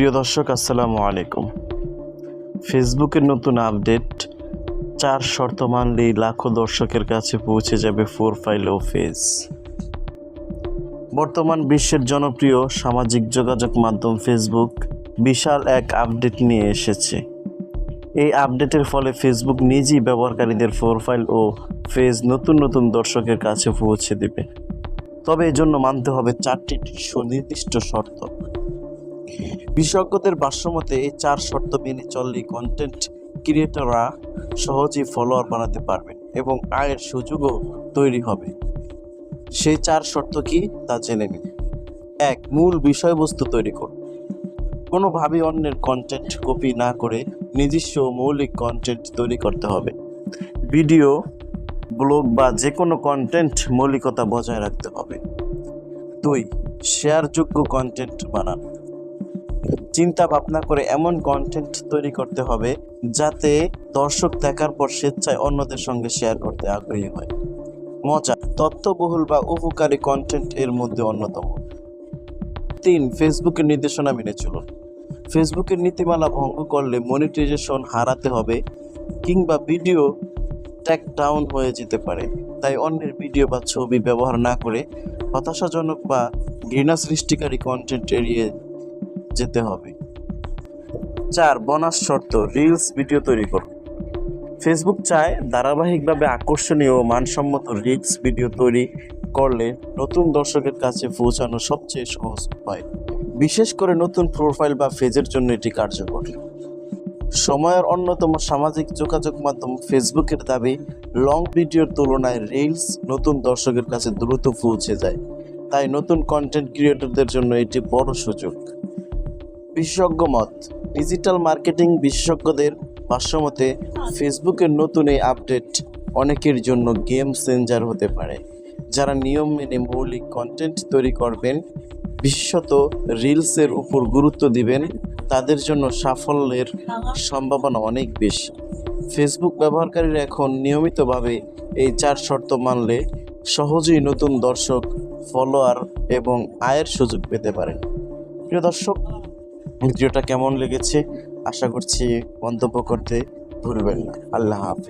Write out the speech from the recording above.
প্রিয় দর্শক, আসসালামু আলাইকুম। ফেসবুকের নতুন আপডেট, চার শর্ত মানলেই লাখো দর্শকের কাছে পৌঁছে যাবে প্রোফাইল ও ফেস। বর্তমান বিশ্বের জনপ্রিয় সামাজিক যোগাযোগ মাধ্যম ফেসবুক বিশাল এক আপডেট নিয়ে এসেছে। এই আপডেটের ফলে ফেসবুক নিজেই ব্যবহারকারীদের প্রোফাইল ও ফেজ নতুন নতুন দর্শকের কাছে পৌঁছে দেবে। তবে এজন্য মানতে হবে চারটি সুনির্দিষ্ট শর্ত। বিশেষজ্ঞদের ভাষ্যমতে, এই চার শর্ত মেনে চললে কন্টেন্ট ক্রিয়েটররা সহজেই ফলোয়ার বানাতে পারবেন এবং আয়ের সুযোগও তৈরি হবে। সেই চার শর্ত কি? তা জেনে নিন। এক, মূল বিষয়বস্তু তৈরি করুন। কোনোভাবেই অন্যের কন্টেন্ট কপি না করে নিজস্ব মৌলিক কন্টেন্ট তৈরি করতে হবে। ভিডিও, ব্লগ বা যে কোনো কন্টেন্ট মৌলিকতা বজায় রাখতে হবে। দুই, শেয়ারযোগ্য কন্টেন্ট বানান। চিন্তা ভাবনা করে এমন কন্টেন্ট তৈরি করতে হবে যাতে দর্শক দেখার পর স্বেচ্ছায় অন্যদের সঙ্গে শেয়ার করতে আগ্রহী হয়। মজা, তথ্যবহুল বা উপকারী কন্টেন্ট এর মধ্যে অন্যতম। তিন ফেসবুকের নির্দেশনা মেনে চলুন। ফেসবুকের নীতিমালা ভঙ্গ করলে মনিটাইজেশন হারাতে হবে কিংবা ভিডিও ট্যাক ডাউন হয়ে যেতে পারে। তাই অন্যের ভিডিও বা ছবি ব্যবহার না করে হতাশাজনক বা ঘৃণা সৃষ্টিকারী কন্টেন্ট এড়িয়ে যেতে হবে। চার বোনাস শর্ত রিলস ভিডিও তৈরি করুন ফেসবুক চায় ধারাবাহিকভাবে আকর্ষণীয় ও মানসম্মত রিলস ভিডিও তৈরি করলে নতুন দর্শকের কাছে পৌঁছানো সবচেয়ে সহজ উপায়। বিশেষ করে নতুন প্রোফাইল বা ফেজের জন্য এটি কার্যকর। সময়ের অন্যতম সামাজিক যোগাযোগ মাধ্যম ফেসবুকের দাবি লং ভিডিওর তুলনায় রিলস নতুন দর্শকের কাছে দ্রুত পৌঁছে যায়। তাই নতুন কন্টেন্ট ক্রিয়েটরদের জন্য এটি বড় সুযোগ। বিশেষজ্ঞ মত, ডিজিটাল মার্কেটিং বিশেষজ্ঞদের ভাষ্যমতে ফেসবুকের নতুন এই আপডেট অনেকের জন্য গেম চেঞ্জার হতে পারে। যারা নিয়ম মেনে মৌলিক কন্টেন্ট তৈরি করবেন, বিশেষত রিলসের উপর গুরুত্ব দিবেন, তাদের জন্য সাফল্যের সম্ভাবনা অনেক বেশি। ফেসবুক ব্যবহারকারীরা এখন নিয়মিতভাবে এই চার শর্ত মানলে সহজেই নতুন দর্শক, ফলোয়ার এবং আয়ের সুযোগ পেতে পারেন। প্রিয় দর্শক ভিডিওটা কেমন লেগেছে? আশা করছি মন্তব্য করতে ভুলবেন না। আল্লাহ হাফেজ।